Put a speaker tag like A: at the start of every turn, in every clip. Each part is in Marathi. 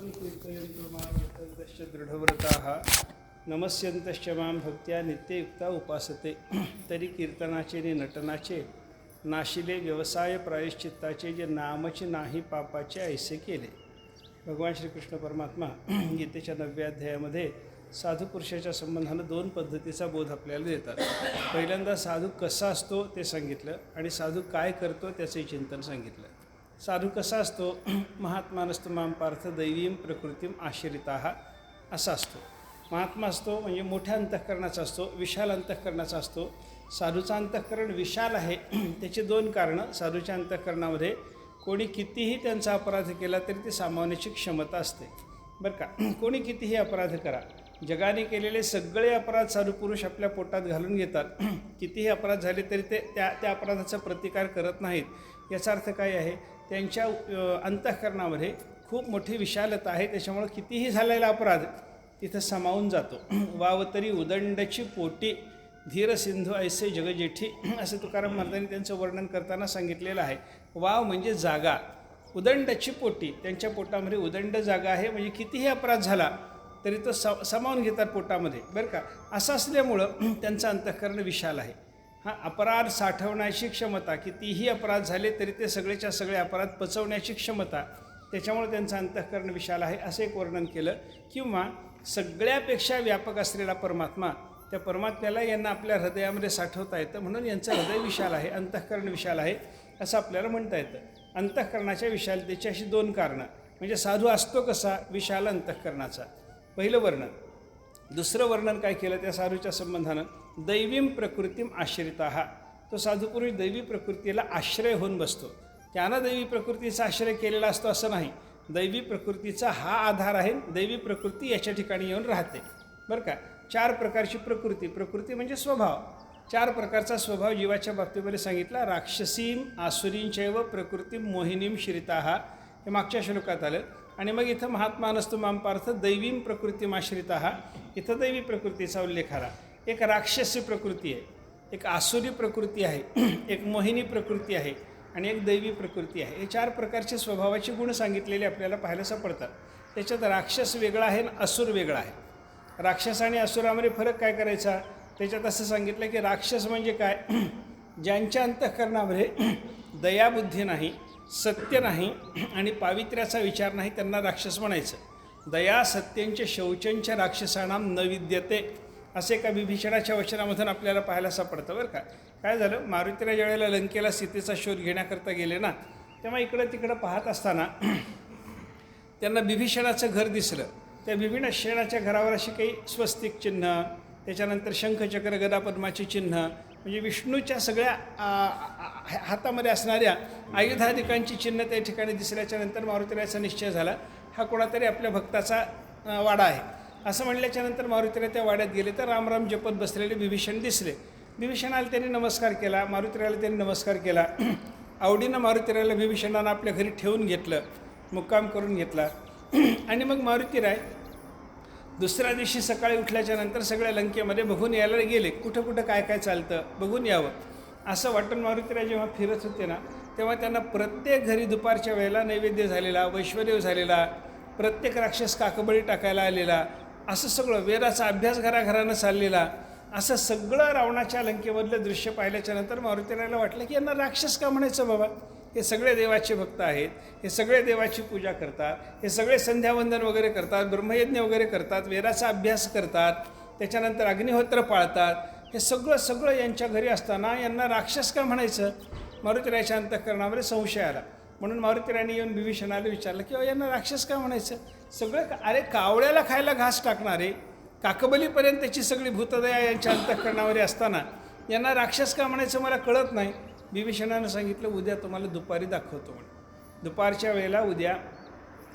A: भक्तं कीर्तयन्तु मामृतश्च दृढव्रताः नमस्यन्तश्च मां भक्त्या नित्ययुक्ता उपासते। तरी कीर्तनाचे आणि नटनाचे नाशिले व्यवसाय प्रायश्चित्ताचे जे नामचे नाही पापाचे ऐसे केले। भगवान श्रीकृष्ण परमात्मा गीतेच्या नवव्या अध्यायामध्ये साधू पुरुषाच्या संबंधानं दोन पद्धतीचा बोध आपल्याला देतात। पहिल्यांदा साधू कसा असतो ते सांगितलं आणि साधू काय करतो त्याचंही चिंतन सांगितलं। साधू कसा असतो? महात्मानस्तु माम पार्थ दैवीम प्रकृतीम आश्रित असा असतो. महात्मा असतो म्हणजे मोठ्या अंतःकरणाचा असतो विशाल अंतःकरणाचा असतो. साधूचं अंतःकरण विशाल आहे. त्याची दोन कारणं. साधूच्या अंतःकरणामध्ये कोणी कितीही त्यांचा अपराध केला तरी ते सामावण्याची क्षमता असते. बरं का? कोणी कितीही अपराध करा. जगाने केलेले सगळे अपराध साधू पुरुष आपल्या पोटात घालून घेतात. कितीही अपराध झाले तरी ते त्या त्या अपराधाचा प्रतिकार करत नाहीत. याचा अर्थ काय आहे? त्यांच्या अंतःकरणामध्ये खूप मोठी विशालता आहे. त्याच्यामुळं कितीही झालेला अपराध तिथं सामावून जातो. वाव तरी उदंडची पोटी धीर सिंधू ऐसे जगजेठी असं तुकाराम महाराजांनी त्यांचं वर्णन करताना सांगितलेलं आहे. वाव म्हणजे जागा. उदंडची पोटी त्यांच्या पोटामध्ये उदंड जागा आहे. म्हणजे कितीही अपराध झाला तरी तो स सामावून घेतात पोटामध्ये. बरं का? असं असल्यामुळं त्यांचं अंतःकरण विशाल आहे. हा अपराध साठवण्याची क्षमता कितीही अपराध झाले तरी ते सगळेच्या सगळे अपराध पचवण्याची क्षमता त्याच्यामुळे त्यांचं अंतःकरण विशाल आहे असं एक वर्णन केलं. किंवा सगळ्यापेक्षा व्यापक असलेला परमात्मा त्या परमात्म्याला यांना आपल्या हृदयामध्ये साठवता येतं म्हणून यांचं हृदय विशाल आहे अंतःकरण विशाल आहे असं आपल्याला म्हणता येतं. अंतःकरणाच्या विशालतेची अशी दोन कारणं म्हणजे साधू असतो कसा विशाल अंतःकरणाचा. पहिलं वर्णन. दुसरं वर्णन काय केलं त्या साधूच्या संबंधानं? दैवीम प्रकृतीम आश्रित। हा तो साधुपुरुष दैवी प्रकृतीला आश्रय होऊन बसतो. त्यानं दैवी प्रकृतीचा आश्रय केलेला असतो असं नाही. दैवी प्रकृतीचा हा आधार आहे दैवी प्रकृती याच्या ठिकाणी येऊन राहते. बरं का? चार प्रकारची प्रकृती. प्रकृती म्हणजे स्वभाव. चार प्रकारचा स्वभाव जीवाच्या बाबतीमध्ये सांगितला. राक्षसीम आसुरींचैव प्रकृतीम मोहिनीम श्रिता. हा हे मागच्या श्लोकात आलं. आणि मग इथं महात्मा नसतो मामपार्थ दैवीम प्रकृतीमाश्रिता हा इथं दैवी प्रकृतीचा उल्लेख आला. एक राक्षसी प्रकृती आहे एक आसुरी प्रकृती आहे एक मोहिनी प्रकृती आहे आणि एक दैवी प्रकृती आहे. हे चार प्रकारचे स्वभावाचे गुण सांगितलेले आपल्याला पाहायला सापडतात. त्याच्यात राक्षस वेगळा आहे आणि असुर वेगळा आहे. राक्षस आणि असुरामध्ये फरक काय करायचा? त्याच्यात असं सांगितलं की राक्षस म्हणजे काय? ज्यांच्या अंतःकरणामध्ये दयाबुद्धी नाही सत्य नाही आणि पावित्र्याचा विचार नाही त्यांना राक्षस म्हणायचं. दया सत्यांच्या शौचंच्या राक्षसाणाम न विद्यते असे एका विभीषणाच्या वचनामधून आपल्याला पाहायला सापडतं बरं का. काय झालं? मारुतीला ज्यावेळेला लंकेला सीतेचा शोध घेण्याकरता गेले ना तेव्हा इकडं तिकडं पाहत असताना त्यांना बिभीषणाचं घर दिसलं. त्या बिभीषणाच्या घरावर अशी काही स्वस्तिक चिन्ह त्याच्यानंतर शंखचक्र गदापद्माचे चिन्ह म्हणजे विष्णूच्या सगळ्या हातामध्ये असणाऱ्या आयुधाधिकांची चिन्ह त्या ठिकाणी दिसल्याच्या नंतर मारुतीरायाचा निश्चय झाला. हा कोणातरी आपल्या भक्ताचा वाडा आहे. असं म्हणल्याच्या नंतर मारुतीराय त्या वाड्यात गेले तर रामराम जपत बसलेले विभीषण दिसले. विभीषणाला त्यांनी नमस्कार केला मारुतीरायला त्यांनी नमस्कार केला. आवडीनं मारुतीरायाला विभीषणानं आपल्या घरी ठेवून घेतलं मुक्काम करून घेतला. आणि मग मारुतीराय दुसऱ्या दिवशी सकाळी उठल्याच्या नंतर सगळ्या लंकेमध्ये बघून यायला गेले. कुठं कुठं काय काय चालतं बघून यावं. असं वाटून मारुतीराय जेव्हा फिरत होते ना तेव्हा त्यांना प्रत्येक घरी दुपारच्या वेळेला नैवेद्य झालेला वैश्वदेव झालेला प्रत्येक राक्षस काकबळी टाकायला आलेला असं सगळं वेदाचा अभ्यास घराघरानं चाललेला असं सगळं रावणाच्या लंकेमधलं दृश्य पाहिल्याच्या नंतर मारुतीरायला वाटलं की यांना राक्षस का म्हणायचं बाबा? हे सगळे देवाचे भक्त आहेत हे सगळे देवाची पूजा करतात हे सगळे संध्यावंदन वगैरे करतात ब्रह्मयज्ञ वगैरे करतात वेदाचा अभ्यास करतात त्याच्यानंतर अग्निहोत्र पाळतात हे सगळं सगळं यांच्या घरी असताना यांना राक्षस का म्हणायचं? मारुतीरायच्या अंतःकरणामध्ये संशय आला. म्हणून मारुतीरायने येऊन विभीषणाला विचारलं की यांना राक्षस का म्हणायचं? सगळं का अरे कावळ्याला खायला घास टाकणारे काकबलीपर्यंतची सगळी भूतदया यांच्या अंतःकरणामध्ये असताना यांना राक्षस का म्हणायचं मला कळत नाही. विभीषणानं सांगितलं उद्या तुम्हाला दुपारी दाखवतो म्हणून दुपारच्या वेळेला उद्या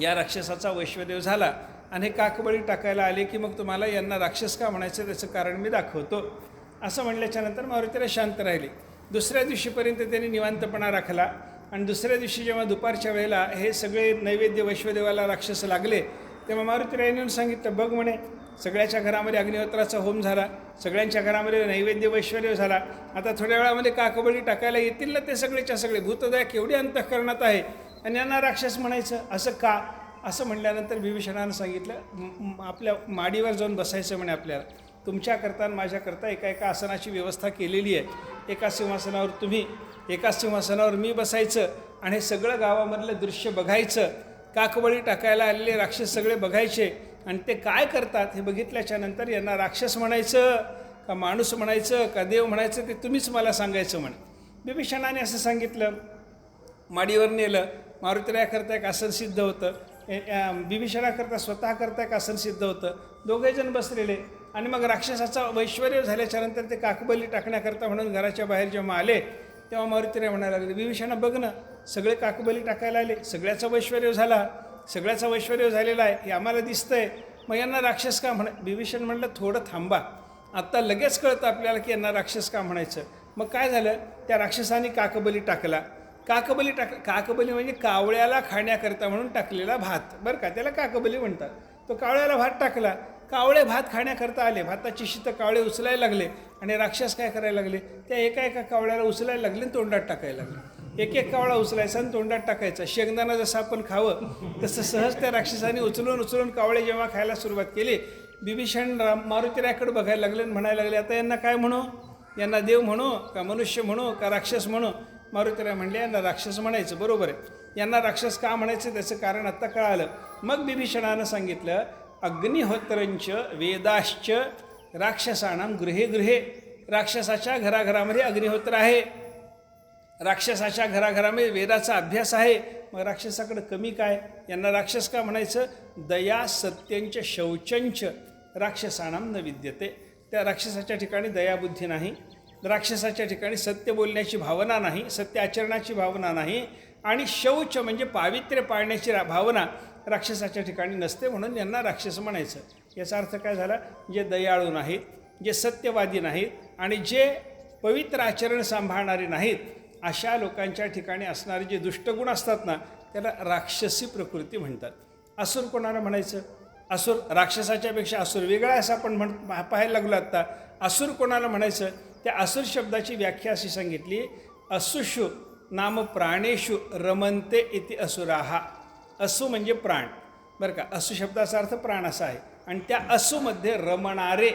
A: या राक्षसाचा वैश्वदेव झाला आणि हे काकबळी टाकायला आले की मग तुम्हाला यांना राक्षस का म्हणायचं त्याचं कारण मी दाखवतो. असं म्हणल्याच्यानंतर मारुतीला शांत राहिले. दुसऱ्या दिवशीपर्यंत त्यांनी निवांतपणा राखला. आणि दुसऱ्या दिवशी जेव्हा दुपारच्या वेळेला हे सगळे नैवेद्य वैश्वदेवाला राक्षस लागले तेव्हा मारुतीरायाने येऊन सांगितलं बघ म्हणे सगळ्याच्या घरामध्ये अग्निहोत्राचा होम झाला सगळ्यांच्या घरामध्ये नैवेद्य वैश्वर्य झाला. आता थोड्या वेळामध्ये काकबळी टाकायला येतील ना ते सगळेच्या सगळे? भूतदया केवढी अंतःकरणात आहे? आणि यांना राक्षस म्हणायचं असं का? असं म्हणल्यानंतर विभीषणानं सांगितलं आपल्या माडीवर जाऊन बसायचं म्हणे आपल्याला. तुमच्याकरता आणि माझ्याकरता एका एका आसनाची व्यवस्था केलेली आहे. एका सिंहासनावर तुम्ही एका सिंहासनावर मी बसायचं आणि हे सगळं गावामधलं दृश्य बघायचं काकबळी टाकायला आलेले राक्षस सगळे बघायचे आणि ते काय करतात हे बघितल्याच्या नंतर यांना राक्षस म्हणायचं का माणूस म्हणायचं का देव म्हणायचं ते तुम्हीच मला सांगायचं म्हण. विभीषणाने असं सांगितलं. माडीवर नेलं. मारुतीरायाकरता एक आसन सिद्ध होतं. ए- बिभीषणाकरता स्वतः करता एक आसन सिद्ध होतं. दोघेजण बसलेले. आणि मग राक्षसाचा वैश्वर्य झाल्याच्यानंतर ते काकबली टाकण्याकरता म्हणून घराच्या बाहेर जेव्हा आले तेव्हा मारुतीराय म्हणायला लागले विभीषण बघ ना सगळे काकबली टाकायला आले सगळ्याचा वैश्वर्य झाला सगळ्याचा वैश्वर्य झालेला आहे हे आम्हाला दिसतंय. मग यांना राक्षस का म्हणा विभीषण म्हणलं थोडं थांबा आत्ता लगेच कळतं आपल्याला की यांना राक्षस का म्हणायचं. मग काय झालं त्या राक्षसाने काकबली टाकला. काकबली टाक काकबली म्हणजे कावळ्याला खाण्याकरता म्हणून टाकलेला भात बरं का त्याला काकबली म्हणतात. तो कावळ्याला भात टाकला कावळे भात खाण्याकरता आले. भाताची शीतं कावळे उचलायला लागले आणि राक्षस काय करायला लागले? त्या एका एका कावळ्याला उचलायला लागले आणि तोंडात टाकायला लागले. एक एक कावळा उचलायचा आणि तोंडात टाकायचा. शेंगदाणा जसं आपण खावं तसं सहज त्या राक्षसाने उचलून उचलून कावळे जेव्हा खायला सुरुवात केली बिभीषण राम मारुतीराकडे बघायला लागले आणि म्हणायला लागले आता यांना काय म्हणू? यांना देव म्हणू? का मनुष्य म्हणू? का राक्षस म्हणू? मारुतीराय म्हणले यांना राक्षस म्हणायचं. बरोबर आहे. यांना राक्षस का म्हणायचं? त्याचं कारण आत्ता कळालं. मग बिभीषणानं सांगितलं अग्निहोत्रंच वेदाश्च राक्षसाणाम गृहे गृहे. राक्षसाच्या घराघरामध्ये अग्निहोत्र आहे. राक्षसाच्या घराघरामध्ये वेदाचा अभ्यास आहे. मग राक्षसाकडे कमी काय? यांना राक्षस का म्हणायचं? दया सत्यंच शौचंच राक्षसाणाम न विद्यते. त्या राक्षसाच्या ठिकाणी दयाबुद्धी नाही. राक्षसाच्या ठिकाणी सत्य बोलण्याची भावना नाही सत्य आचरणाची भावना नाही आणि शौच म्हणजे पावित्र्य पाळण्याची रा भावना राक्षसाच्या ठिकाणी नसते म्हणून यांना राक्षस म्हणायचं. याचा अर्थ काय झाला? जे दयाळू नाहीत जे सत्यवादी नाहीत आणि जे पवित्र आचरण सांभाळणारे नाहीत अशा लोकांच्या ठिकाणी असणारे जे दुष्टगुण असतात ना त्याला राक्षसी प्रकृती म्हणतात. असुर कोणाला म्हणायचं? असुर राक्षसाच्यापेक्षा असुर वेगळा असं आपण म्हण पाहायला लागलो आत्ता असुर कोणाला म्हणायचं? त्या असुर शब्दाची व्याख्या अशी सांगितली असुषु नाम प्राणेषु रमंते इति असुराहा असु म्हणजे प्राण. बरं का? असू शब्दाचा अर्थ प्राण असा आहे. आणि त्या असूमध्ये रमणारे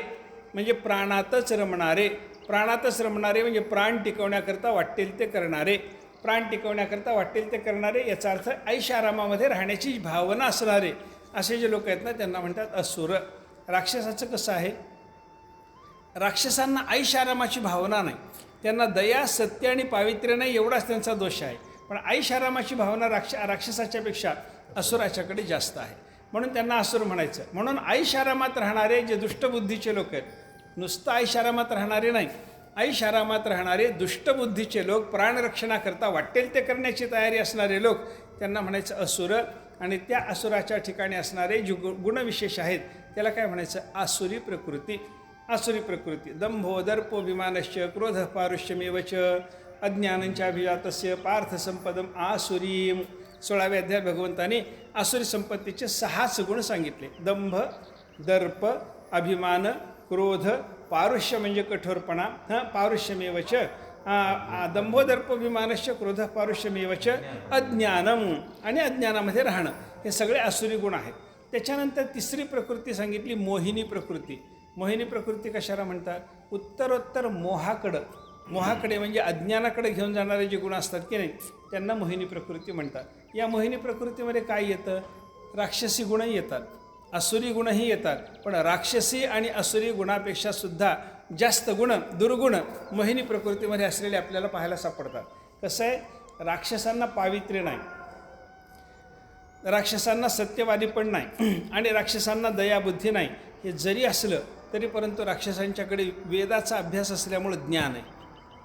A: म्हणजे प्राणातच रमणारे. प्राणातच रमणारे म्हणजे प्राण टिकवण्याकरता वाटेल ते करणारे. प्राण टिकवण्याकरता वाटेल ते करणारे याचा अर्थ ऐशारामामध्ये राहण्याची भावना असणारे. असे जे लोक आहेत ना त्यांना म्हणतात असुर. राक्षसाचं कसं आहे? राक्षसांना ऐशारामाची भावना नाही. त्यांना दया सत्य आणि पावित्र्य नाही एवढाच त्यांचा दोष आहे. पण ऐशारामाची भावना राक्ष राक्षसाच्यापेक्षा असुराच्याकडे जास्त आहे. म्हणून त्यांना असुर म्हणायचं. म्हणून आईशारामात राहणारे जे दुष्टबुद्धीचे लोक आहेत नुसतं आईशारामात राहणारे नाही आईशारामात राहणारे दुष्टबुद्धीचे लोक प्राणरक्षणाकरता वाटेल ते करण्याची तयारी असणारे लोक त्यांना म्हणायचं असुर आणि त्या असुराच्या ठिकाणी असणारे जे गु गुणविशेष आहेत त्याला काय म्हणायचं? आसुरी प्रकृती. आसुरी प्रकृती. दंभो दर्पोभिमानश्च क्रोध पारुष्यमेवच अज्ञानांच्या अभिजातस्य पार्थसंपदम आसुरीम. सोळाव्या अध्याय भगवंताने आसुरी संपत्तीचे सहाच गुण सांगितले. दंभ दर्प अभिमान क्रोध पारुष्य म्हणजे कठोरपणा हां पारुष्यमेवच दंभोदर्प आ, दंभोदर्पभिमानश्च क्रोध पारुष्यमेवच अज्ञानम आणि अज्ञानामध्ये राहणं. हे सगळे आसुरी गुण आहेत. त्याच्यानंतर तिसरी प्रकृती सांगितली मोहिनी प्रकृती. मोहिनी प्रकृती कशाला म्हणतात? उत्तरोत्तर मोहाकडं. मोहाकडे म्हणजे अज्ञानाकडे घेऊन जाणारे जे गुण असतात की नाही त्यांना मोहिनी प्रकृती म्हणतात. या मोहिनी प्रकृतीमध्ये काय येतं? राक्षसी गुणही येतात असुरी गुणही येतात पण राक्षसी आणि असुरी गुणापेक्षा सुद्धा जास्त गुण दुर्गुण मोहिनी प्रकृतीमध्ये असलेले आपल्याला पाहायला सापडतात. कसं आहे? राक्षसांना पावित्र्य नाही. राक्षसांना सत्यवादी पण नाही. आणि राक्षसांना दयाबुद्धी नाही. हे जरी असलं तरी परंतु राक्षसांच्याकडे वेदाचा अभ्यास असल्यामुळं ज्ञान आहे.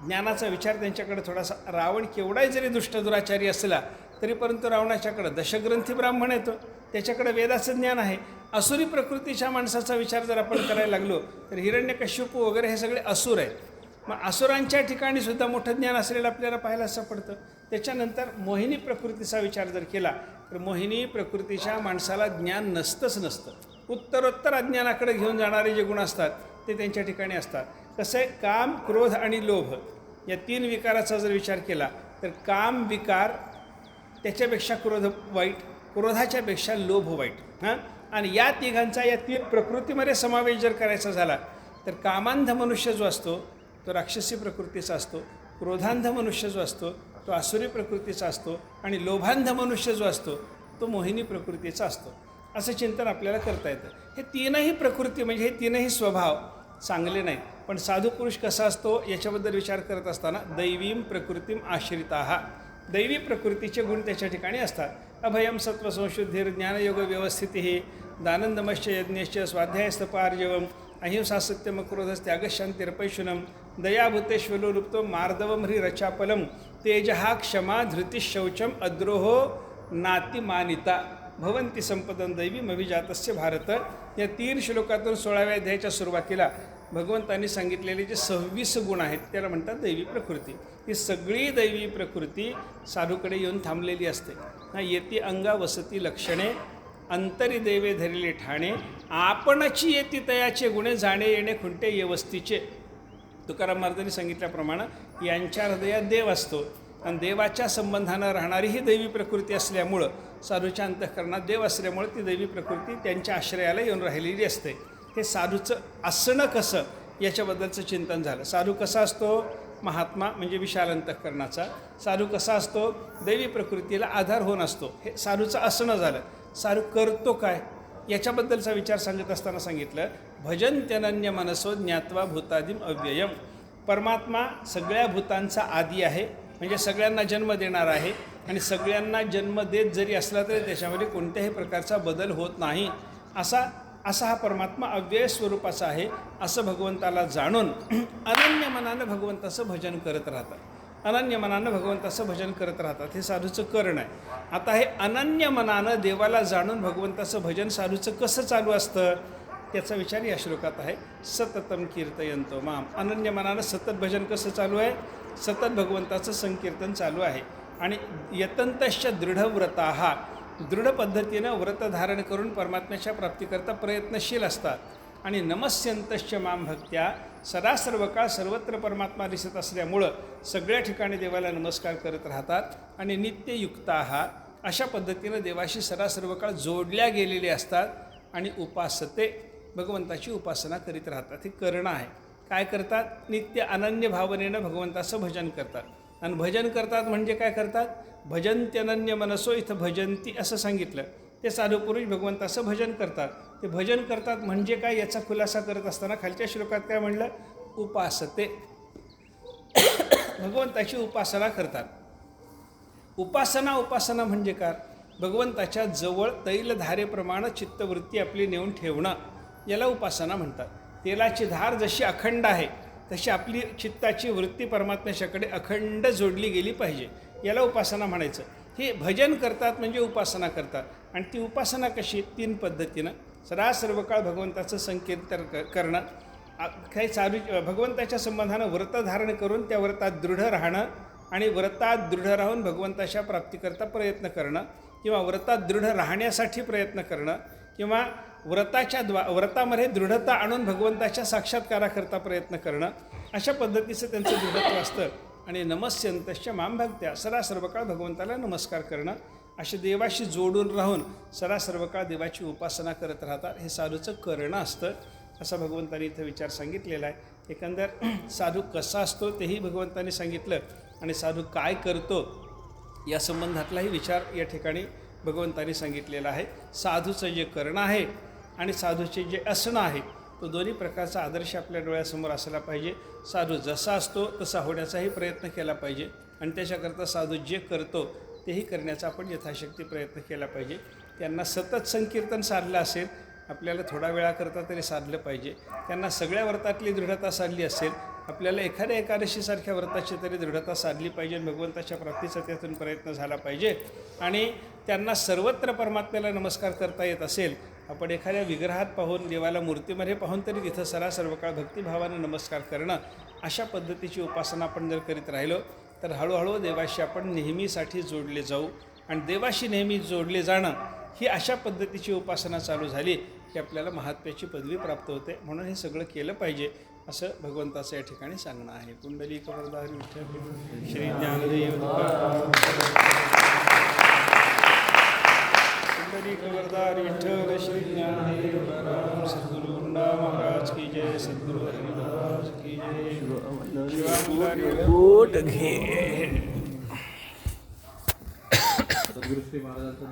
A: ज्ञानाचा विचार त्यांच्याकडे थोडासा. रावण केवढाही जरी दुष्ट दुराचारी असला तरी परंतु रावणाच्याकडं दशग्रंथी ब्राह्मण येतो. त्याच्याकडे वेदाचं ज्ञान आहे. असुरी प्रकृतीच्या माणसाचा विचार जर आपण करायला लागलो तर हिरण्यकश्यपू वगैरे हे सगळे असुर आहेत. मग असुरांच्या ठिकाणी सुद्धा मोठं ज्ञान असलेलं आपल्याला पाहायला सापडतं. त्याच्यानंतर मोहिनी प्रकृतीचा विचार जर केला तर मोहिनी प्रकृतीच्या माणसाला ज्ञान नसतंच नसतं. उत्तरोत्तर अज्ञानाकडे घेऊन जाणारे जे गुण असतात ते त्यांच्या ठिकाणी असतात. कसं आहे काम क्रोध आणि लोभ या तीन विकाराचा जर विचार केला तर काम विकार त्याच्यापेक्षा क्रोध वाईट क्रोधाच्यापेक्षा लोभ वाईट हां? आणि या तिघांचा या तीन प्रकृतीमध्ये समावेश जर करायचा झाला तर कामांध मनुष्य जो असतो तो राक्षसी प्रकृतीचा असतो क्रोधांध मनुष्य जो असतो तो आसुरी प्रकृतीचा असतो आणि लोभांध मनुष्य जो असतो तो मोहिनी प्रकृतीचा असतो. असं चिंतन आपल्याला करता येतं. हे तीनही प्रकृती म्हणजे हे तीनही स्वभाव चांगले नाहीत पण साधू पुरुष कसा असतो याच्याबद्दल विचार करत असताना दैवीम प्रकृतीम आश्रिता. हा दैवी प्रकृतीचे गुण त्याच्या ठिकाणी असतात. अभयम सत्व संशुद्धीर ज्ञानयोग व्यवस्थिती. हे दानंदमश्च यज्ञश्च स्वाध्यायस्तपार्जवम अहिंसा सत्यम क्रोधस त्यागशांतिरपैशुनम दयाभूतेश्वलो लुप्तो मार्दवम ह्री रचापलम तेजहा क्षमा धृतिशौचम अद्रोहो नातिमानिता. भवंती संपदन दैवी मविजातस्य भारत. या तीन श्लोकातून सोळाव्या अध्यायाच्या सुरुवातीला भगवंतांनी सांगितलेले जे सव्वीस गुण आहेत त्याला म्हणतात दैवी प्रकृती. ही सगळी दैवी प्रकृती साधूकडे येऊन थांबलेली असते. ना येती अंगा वसती लक्षणे अंतरी देवे धरिले ठाणे आपणची येती तयाचे गुणे जाणे येणे खुंटे व्यवस्थीचे तुकाराम महाराजांनी सांगितल्याप्रमाणे यांच्या हृदयात देव असतो. आणि देवाच्या संबंधानं राहणारी ही दैवी प्रकृती असल्यामुळं साधूच्या अंतःकरणात देव असल्यामुळे ती दैवी प्रकृती त्यांच्या आश्रयाला येऊन राहिलेली असते. हे साधूचं असणं कसं? याच्याबद्दलचं चिंतन झालं. साधू कसा असतो? महात्मा म्हणजे विशाल अंतःकरणाचा. साधू कसा असतो? दैवी प्रकृतीला आधार होऊन असतो. हे साधूचं असणं झालं. साधू करतो काय? याच्याबद्दलचा विचार सांगत असताना सांगितलं भजन त्यनन्य मनसो ज्ञात्वा भूतादिम अव्ययम. परमात्मा सगळ्या भूतांचा आदी आहे. म्हणजे सगळ्यांना जन्म देणार आहे. आणि सगळ्यांना जन्म देत जरी असला तरी त्याच्यामध्ये कोणत्याही प्रकारचा बदल होत नाही. असा असा हा परमात्मा अव्यय स्वरूपाचा आहे असं भगवंताला जाणून अनन्य मनानं भगवंताचं भजन करत राहतात. अनन्य मनानं भगवंताचं भजन करत राहतात. हे साधूचं करण आहे. आता हे अनन्य मनानं देवाला जाणून भगवंताचं भजन साधूचं कसं चालू असतं? त्याचा विचार या श्लोकात आहे. सततम कीर्तयंतो माम. अनन्य मनानं सतत भजन कसं चालू आहे? सतत भगवंताचं संकीर्तन चालू आहे. आणि यतंतश्च दृढव्रता. हा दृढ पद्धतीनं व्रत धारण करून परमात्म्याच्या प्राप्तीकरता प्रयत्नशील असतात. आणि नमस्यंतश्च माम भक्त्या सदा सर्व काळ सर्वत्र परमात्मा दिसत असल्यामुळं सगळ्या ठिकाणी देवाला नमस्कार करत राहतात आणि नित्ययुक्त. हा अशा पद्धतीनं देवाशी सदा सर्व काळ जोडल्या गेलेले असतात आणि उपासते भगवंताची उपासना करीत राहतात. हे करणं आहे. काय करतात? नित्य अनन्य भावनेनं भगवंताचं भजन करतात. आणि भजन करतात म्हणजे काय करतात? भजंत्यनन्य मनसो इथं भजंती असं सांगितलं. ते साधुपुरुष भगवंताचं भजन करतात. ते भजन करतात म्हणजे काय? याचा खुलासा करत असताना खालच्या श्लोकात काय म्हणलं? उपासते. भगवंताची उपासना करतात. उपासना उपासना म्हणजे काय? भगवंताच्या जवळ तैलधारेप्रमाणे चित्तवृत्ती आपली नेऊन ठेवणं. याला उपासना म्हणतात. तेलाची धार जशी अखंड आहे तशी आपली चित्ताची वृत्ती परमात्म्याच्याकडे अखंड जोडली गेली पाहिजे. याला उपासना म्हणायचं. हे भजन करतात म्हणजे उपासना करतात. आणि ती उपासना कशी? तीन पद्धतीनं. सदा सर्व काळ भगवंताचं संकीर्तन क करणं. काही चालू भगवंताच्या संबंधानं व्रत धारण करून त्या व्रतात दृढ राहणं आणि व्रतात दृढ राहून भगवंताच्या प्राप्तीकरता प्रयत्न करणं किंवा व्रतात दृढ राहण्यासाठी प्रयत्न करणं किंवा व्रताच्या द्वा व्रतामध्ये दृढता आणून भगवंताच्या साक्षात्काराकरता प्रयत्न करणं अशा पद्धतीचं त्यांचं दृढत्व असतं. आणि नमस्यंतश्च मामभक्त्या सदा सर्व काळ भगवंताला नमस्कार करणं असे देवाशी जोडून राहून सदा सर्व काळ देवाची उपासना करत राहतात हे साधूचं करणं असतं असा भगवंतानी इथं विचार सांगितलेला आहे. एकंदर साधू कसा असतो तेही भगवंतानी सांगितलं. आणि साधू काय करतो या संबंधातलाही विचार या ठिकाणी भगवंतानी सांगितलेला आहे. साधूचं जे करणं आहे आणि साधूचे जे असणं आहे तो दोन्ही प्रकारचा आदर्श आपल्या डोळ्यासमोर असला पाहिजे. साधू जसा असतो तसा होण्याचाही प्रयत्न केला पाहिजे. आणि त्याच्याकरता साधू जे करतो तेही करण्याचा आपण यथाशक्ती प्रयत्न केला पाहिजे. त्यांना सतत संकीर्तन साधलं असेल आपल्याला थोडा वेळाकरता तरी साधलं पाहिजे. त्यांना सगळ्या व्रतातली दृढता साधली असेल आपल्याला एखाद्या एकादशीसारख्या व्रताची तरी दृढता साधली पाहिजे आणि भगवंताच्या प्राप्तीचा त्यातून प्रयत्न झाला पाहिजे. आणि त्यांना सर्वत्र परमात्म्याला नमस्कार करता येत असेल आपण एखाद्या विग्रहात पाहून देवाला मूर्तीमध्ये पाहून तरी तिथं सरा सर्व काळ भक्तिभावानं नमस्कार करणं अशा पद्धतीची उपासना आपण जर करीत राहिलो तर हळूहळू देवाशी आपण नेहमीसाठी जोडले जाऊ आणि देवाशी नेहमी जोडले जाणं ही अशा पद्धतीची उपासना चालू झाली की आपल्याला महात्म्याची पदवी प्राप्त होते. म्हणून हे सगळं केलं पाहिजे असं भगवंताचं या ठिकाणी सांगणं आहे. कुंडली कमरदारी श्री ज्ञानदेव. खबरदार विठ्ठल श्री ज्ञानदेव तुकाराम महाराज की जय सद्गुरु हरी महाराज की जय शिवामंगारी
B: पोट घे।
C: सद्गुरू श्री महाराजांचं